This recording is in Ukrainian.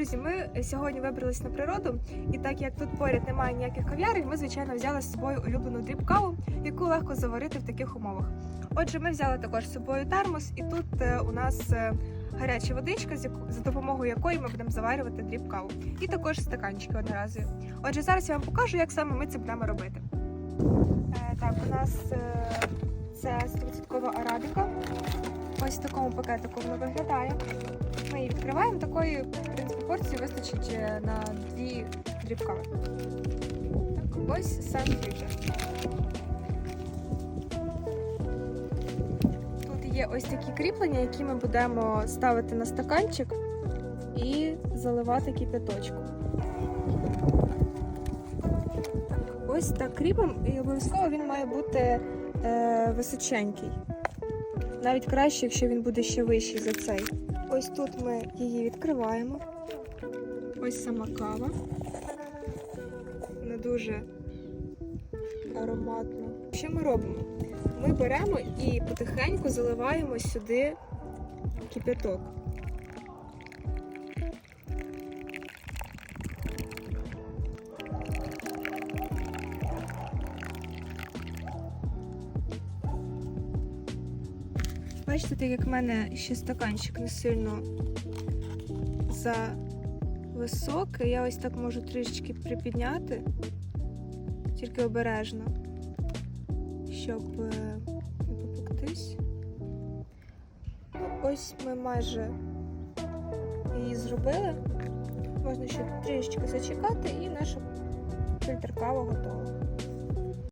Друзі, ми сьогодні вибрались на природу, і так як тут поряд немає ніяких кав'ярень, ми звичайно взяли з собою улюблену дріб каву, яку легко заварити в таких умовах. Отже, ми взяли також з собою термос, і тут е, у нас е, гаряча водичка, за допомогою якої ми будемо заварювати дріб каву, і також стаканчики одноразові. Отже, зараз я вам покажу, як саме ми це будемо робити. Е, так, у нас це 100% арабіка. Ось в такому пакетику воно виглядає. Її такої в принципі, порції вистачить е, на дві дрібкави. Так, ось сам фільтр. Тут є ось такі кріплення, які ми будемо ставити на стаканчик і заливати кипяточком. Ось так кріпимо, і обов'язково він має бути е, височенький. Навіть краще, якщо він буде ще вищий за цей. Ось тут ми її відкриваємо. Ось сама кава. Не дуже ароматно. Що ми робимо? Ми беремо і потихеньку заливаємо сюди кипяток. Бачите, так як в мене ще стаканчик не сильно зависокий, я ось так можу трішечки припідняти, тільки обережно, щоб е, не попектись. Ну, ось ми майже її зробили. Можна ще трішечки зачекати і наша фільтр кава готова.